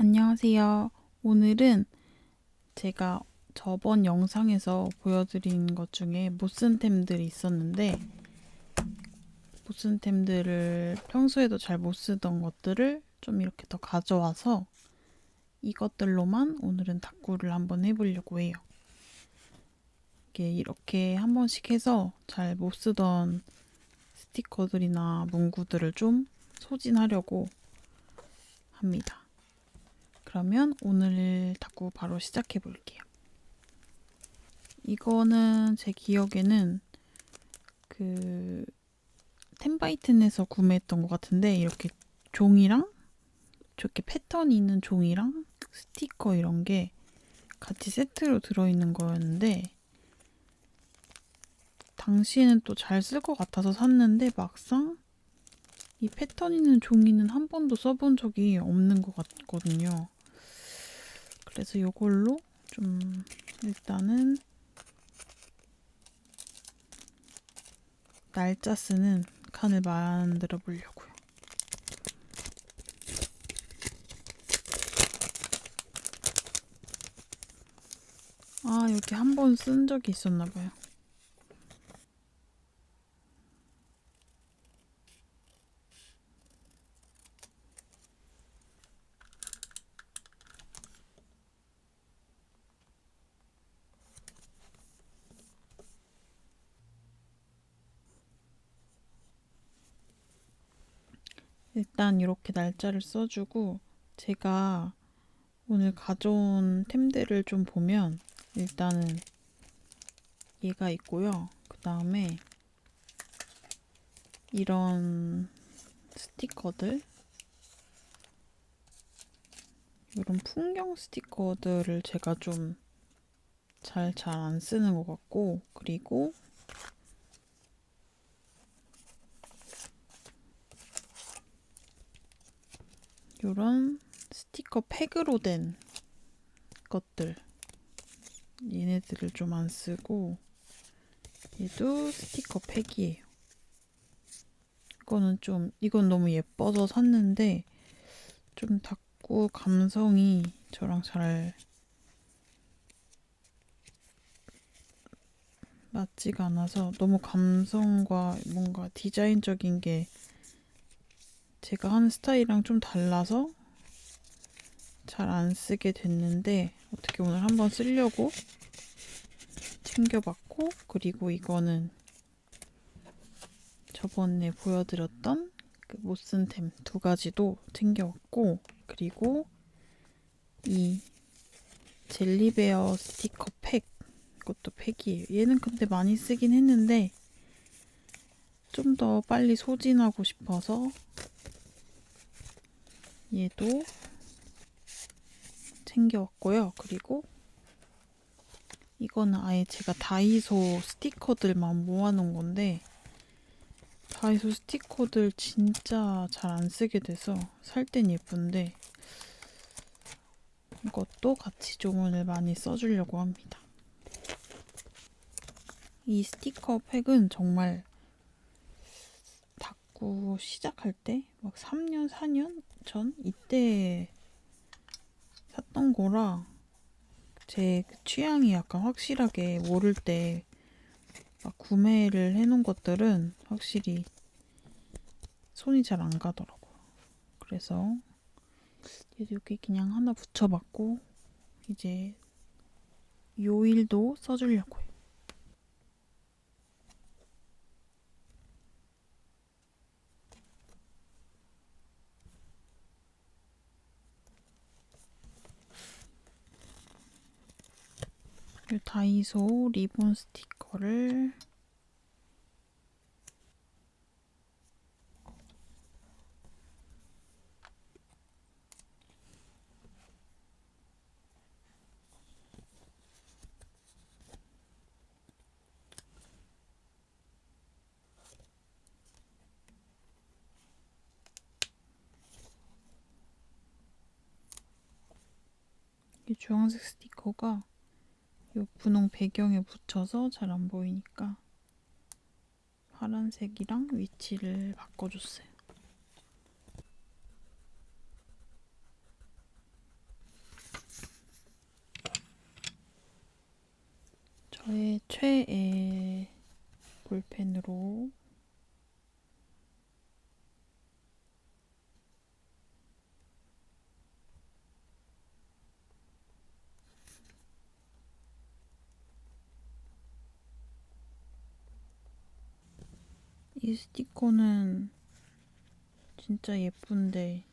안녕하세요. 오늘은 제가 저번 영상에서 보여드린 것 중에 못 쓴 템들이 있었는데 못 쓴 템들을 평소에도 잘 못 쓰던 것들을 좀 이렇게 더 가져와서 이것들로만 오늘은 탁구를 한번 해보려고 해요. 이게 이렇게 한 번씩 해서 잘 못 쓰던 스티커들이나 문구들을 좀 소진하려고 합니다. 그러면 오늘 탁구 바로 시작해 볼게요. 이거는 제 기억에는 그 템바이튼에서 구매했던 것 같은데 이렇게 종이랑 저렇게 패턴이 있는 종이랑 스티커 이런 게 같이 세트로 들어있는 거였는데 당시에는 또 잘 쓸 것 같아서 샀는데 막상 이 패턴 있는 종이는 한 번도 써본 적이 없는 것 같거든요. 그래서 이걸로 좀 일단은 날짜 쓰는 칸을 만들어 보려고요. 아, 여기 한 번 쓴 적이 있었나 봐요. 일단 이렇게 날짜를 써주고 제가 오늘 가져온 템들을 좀 보면 일단은 얘가 있고요. 그 다음에 이런 스티커들 이런 풍경 스티커들을 제가 좀 잘 잘 안 쓰는 것 같고 그리고 요런 스티커 팩으로 된 것들 얘네들을 좀 안 쓰고 얘도 스티커 팩이에요. 이거는 좀 이건 너무 예뻐서 샀는데 좀 닭구 감성이 저랑 잘 맞지가 않아서 너무 감성과 뭔가 디자인적인 게 제가 하는 스타일이랑 좀 달라서 잘 안 쓰게 됐는데 어떻게 오늘 한번 쓰려고 챙겨봤고 그리고 이거는 저번에 보여드렸던 그 못쓴 템 두 가지도 챙겨왔고 그리고 이 젤리베어 스티커 팩 이것도 팩이에요. 얘는 근데 많이 쓰긴 했는데 좀 더 빨리 소진하고 싶어서 얘도 챙겨왔고요. 그리고 이거는 아예 제가 다이소 스티커들만 모아놓은 건데 다이소 스티커들 진짜 잘 안 쓰게 돼서 살 땐 예쁜데 이것도 같이 좀 오늘 많이 써주려고 합니다. 이 스티커 팩은 정말 탁구 시작할 때 막 3년, 4년 전 이때 샀던 거라 제 취향이 약간 확실하게 모를 때 막 구매를 해놓은 것들은 확실히 손이 잘 안 가더라고요. 그래서 여기 그냥 하나 붙여봤고 이제 요일도 써주려고요. 다이소 리본 스티커를. 이 주황색 스티커가 분홍 배경에 붙여서 잘 안 보이니까 파란색이랑 위치를 바꿔줬어요. 저의 최애 볼펜으로 이 스티커는 진짜 예쁜데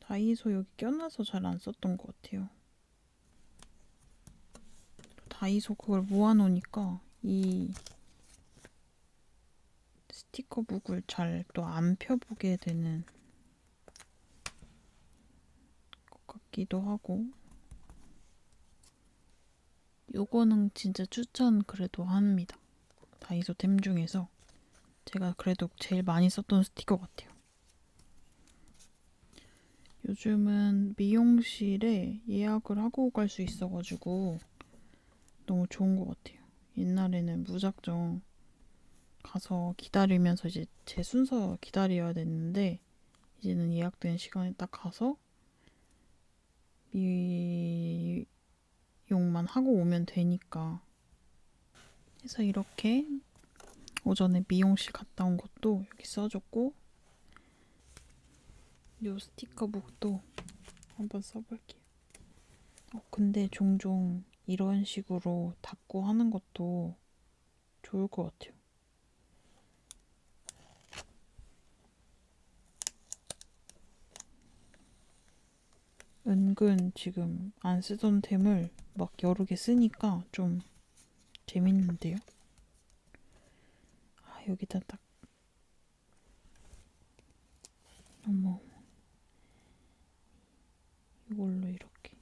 다이소 여기 껴놔서 잘 안 썼던 것 같아요. 다이소 그걸 모아놓으니까 이 스티커 북을 잘 또 안 펴보게 되는 것 같기도 하고 요거는 진짜 추천 그래도 합니다. 다이소 템 중에서 제가 그래도 제일 많이 썼던 스티커 같아요. 요즘은 미용실에 예약을 하고 갈 수 있어가지고 너무 좋은 것 같아요. 옛날에는 무작정 가서 기다리면서 이제 제 순서 기다려야 됐는데 이제는 예약된 시간에 딱 가서 미 용만 하고 오면 되니까 그래서 이렇게 오전에 미용실 갔다 온 것도 여기 써줬고 요 스티커북도 한번 써볼게요. 어, 근데 종종 이런 식으로 닫고 하는 것도 좋을 것 같아요. 은근 지금 안 쓰던 템을 막 여러 개 쓰니까 좀 재밌는데요. 아, 여기다 딱 어머 이걸로 이렇게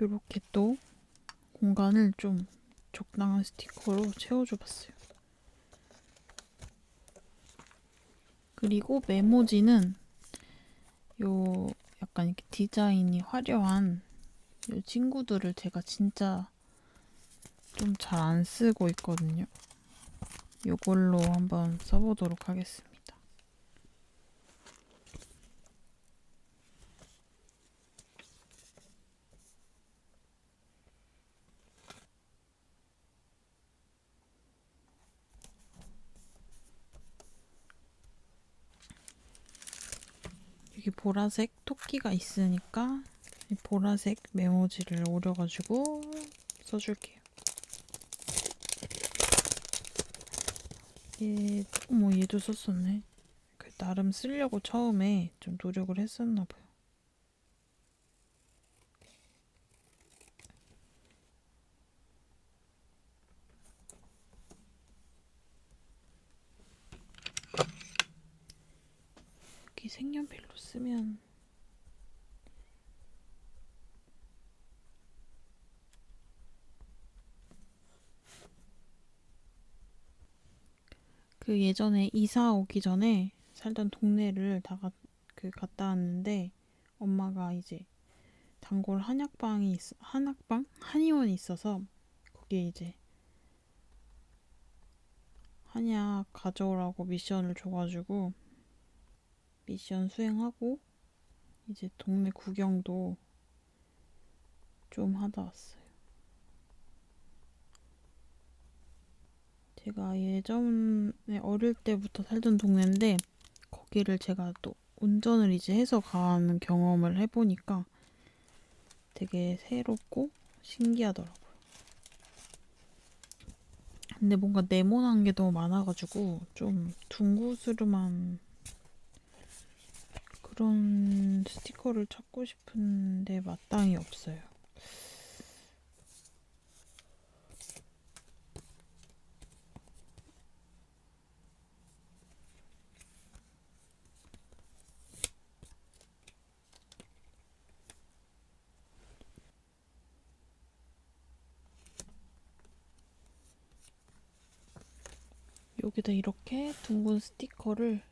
이렇게 또 공간을 좀 적당한 스티커로 채워줘 봤어요. 그리고 메모지는 요 약간 이렇게 디자인이 화려한 요 친구들을 제가 진짜 좀 잘 안 쓰고 있거든요. 요걸로 한번 써보도록 하겠습니다. 여기 보라색 토끼가 있으니까 이 보라색 메모지를 오려가지고 써줄게요. 얘, 어머 얘도 썼었네. 그 나름 쓰려고 처음에 좀 노력을 했었나 봐요. 여기 색연필로 쓰면 그 예전에 이사 오기 전에 살던 동네를 다 가, 그 갔다 왔는데 엄마가 이제 단골 한약방이 있, 한약방? 한의원이 있어서 거기에 이제 한약 가져오라고 미션을 줘가지고 미션 수행하고 이제 동네 구경도 좀 하다 왔어요. 제가 예전에 어릴 때부터 살던 동네인데 거기를 제가 또 운전을 이제 해서 가는 경험을 해보니까 되게 새롭고 신기하더라고요. 근데 뭔가 네모난 게 너무 많아가지고 좀 둥구스름한 그런 스티커를 찾고 싶은데 마땅히 없어요. 여기다 이렇게 둥근 스티커를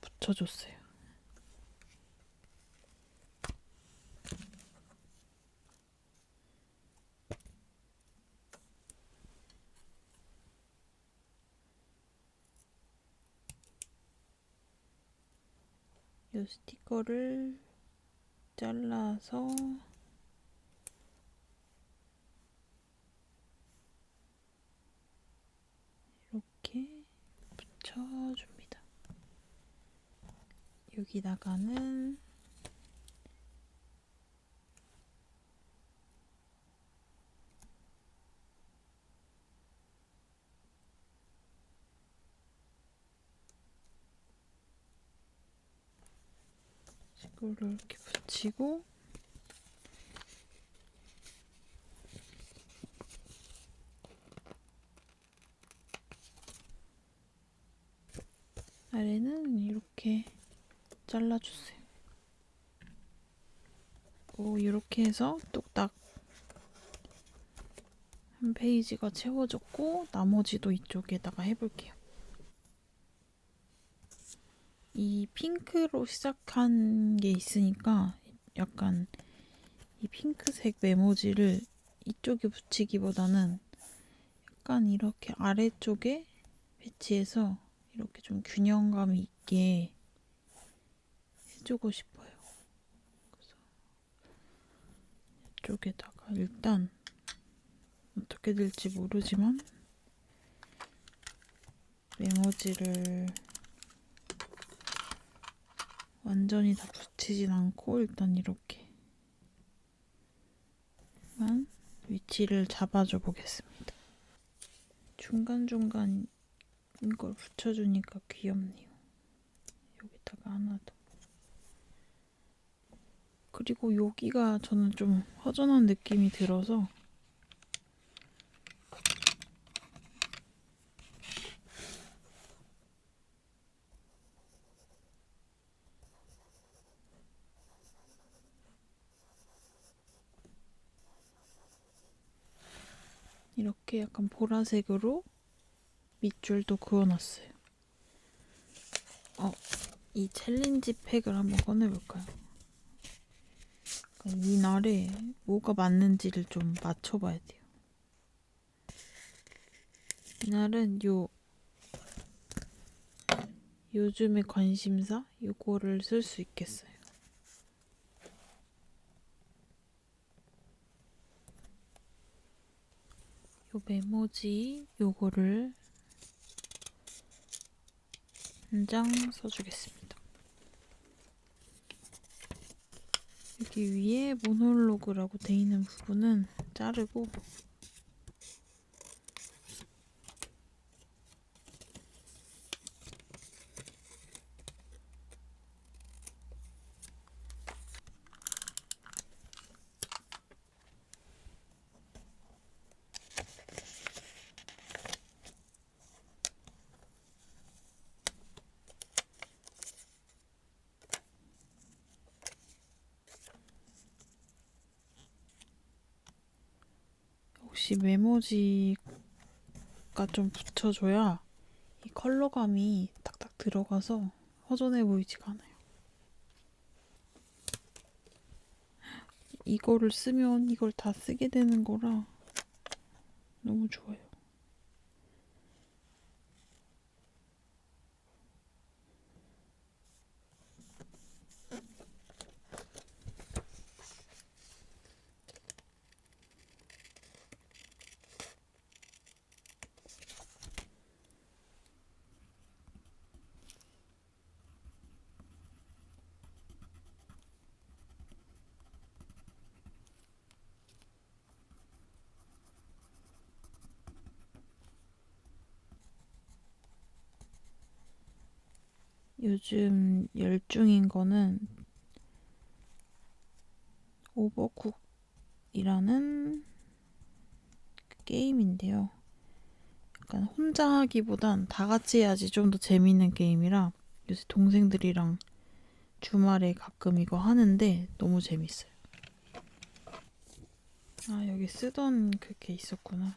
붙여줬어요. 이 스티커를 잘라서 이렇게 붙여줍니다. 여기다가는 이거를 이렇게 붙이고 아래는 이렇게 잘라주세요. 오, 이렇게 해서 뚝딱 한 페이지가 채워졌고 나머지도 이쪽에다가 해볼게요. 이 핑크로 시작한 게 있으니까 약간 이 핑크색 메모지를 이쪽에 붙이기보다는 약간 이렇게 아래쪽에 배치해서 이렇게 좀 균형감이 있게 해주고 싶어요. 그래서 이쪽에다가 일단 어떻게 될지 모르지만 메모지를 완전히 다 붙이진 않고 일단 이렇게만 위치를 잡아줘 보겠습니다. 중간중간 이걸 붙여주니까 귀엽네요. 여기다가 하나 더. 그리고 여기가 저는 좀 허전한 느낌이 들어서 이렇게 약간 보라색으로 밑줄도 그어놨어요. 어, 이 챌린지 팩을 한번 꺼내볼까요? 그러니까 이 날에 뭐가 맞는지를 좀 맞춰봐야 돼요. 이날은 요 요즘의 관심사 요거를 쓸 수 있겠어요. 요 메모지 요거를 한 장 써주겠습니다. 여기 위에 모놀로그라고 돼 있는 부분은 자르고 역시 메모지가 좀 붙여줘야 이 컬러감이 딱딱 들어가서 허전해 보이지가 않아요. 이거를 쓰면 이걸 다 쓰게 되는 거라 너무 좋아요. 요즘 열중인 거는 오버쿡이라는 그 게임인데요. 약간 혼자 하기보단 다 같이 해야지 좀 더 재밌는 게임이라 요새 동생들이랑 주말에 가끔 이거 하는데 너무 재밌어요. 아, 여기 쓰던 그게 있었구나.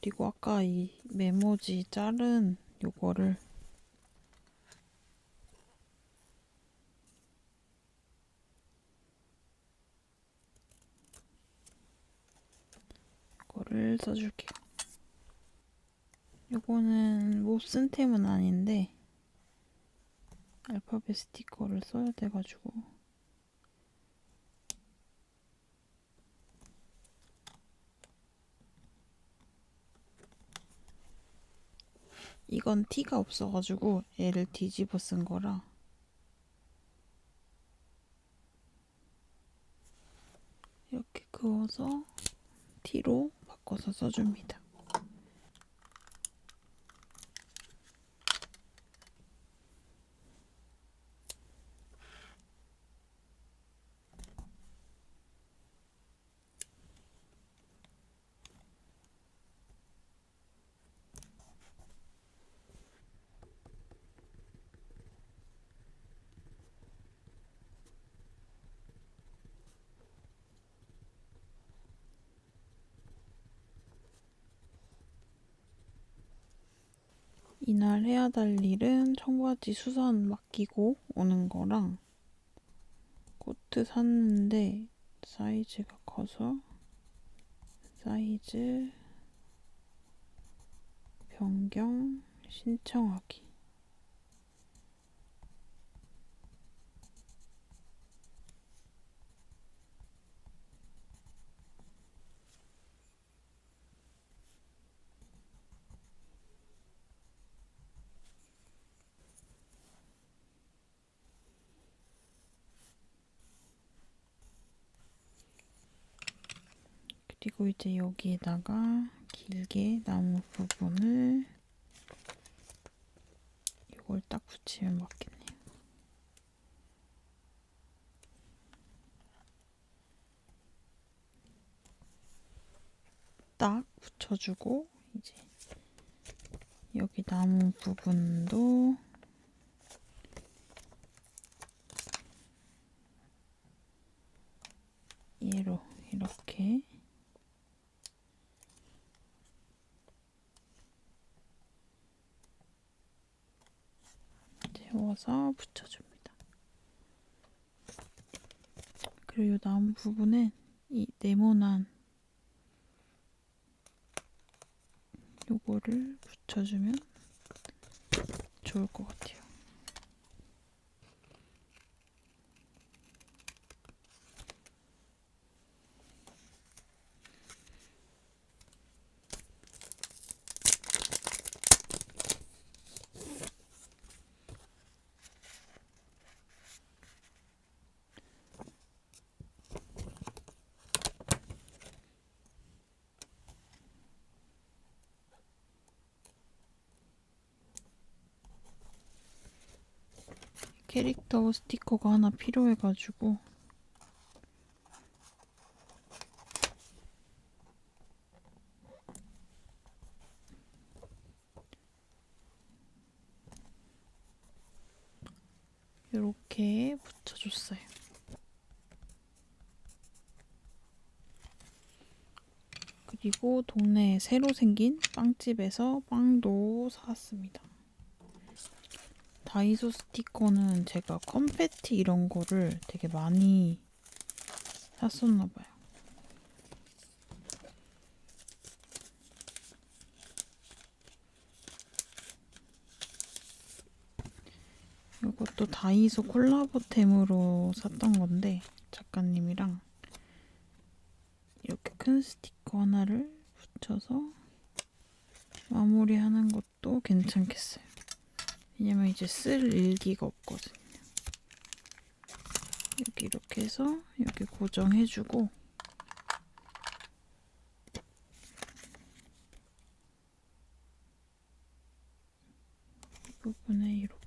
그리고 아까 이 메모지 자른 요거를 이거를 써줄게요. 요거는 못 쓴 템은 아닌데 알파벳 스티커를 써야 돼가지고 이건 티가 없어가지고 얘를 뒤집어 쓴 거라 이렇게 그어서 티로 바꿔서 써줍니다. 이날 해야 될 일은 청바지 수선 맡기고 오는 거랑 코트 샀는데 사이즈가 커서 사이즈 변경 신청하기 그리고 이제 여기에다가 길게 나무 부분을 이걸 딱 붙이면 맞겠네요. 딱 붙여주고 이제 여기 나무 부분도 얘로 이렇게 세워서 붙여줍니다. 그리고 이 나무 부분은 이 네모난 요거를 붙여주면 좋을 것 같아요. 캐릭터 스티커가 하나 필요해가지고 이렇게 붙여줬어요. 그리고 동네에 새로 생긴 빵집에서 빵도 사왔습니다. 다이소 스티커는 제가 컴패티 이런 거를 되게 많이 샀었나 봐요. 이것도 다이소 콜라보템으로 샀던 건데 작가님이랑 이렇게 큰 스티커 하나를 붙여서 마무리하는 것도 괜찮겠어요. 왜냐면 이제 쓸 일기가 없거든요. 여기 이렇게 해서 여기 고정해주고 이 부분에 이렇게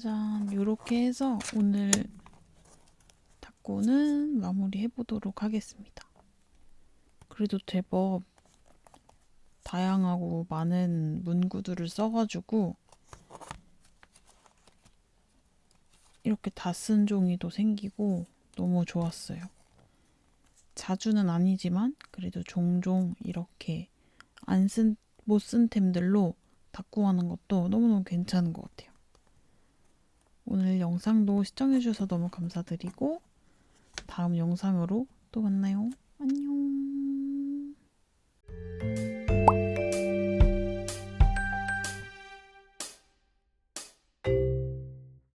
짜잔 요렇게 해서 오늘 탁구는 마무리 해보도록 하겠습니다. 그래도 제법 다양하고 많은 문구들을 써가지고 이렇게 다 쓴 종이도 생기고 너무 좋았어요. 자주는 아니지만 그래도 종종 이렇게 안 쓴, 못 쓴 템들로 탁구하는 것도 너무너무 괜찮은 것 같아요. 오늘 영상도 시청해주셔서 너무 감사드리고 다음 영상으로 또 만나요. 안녕.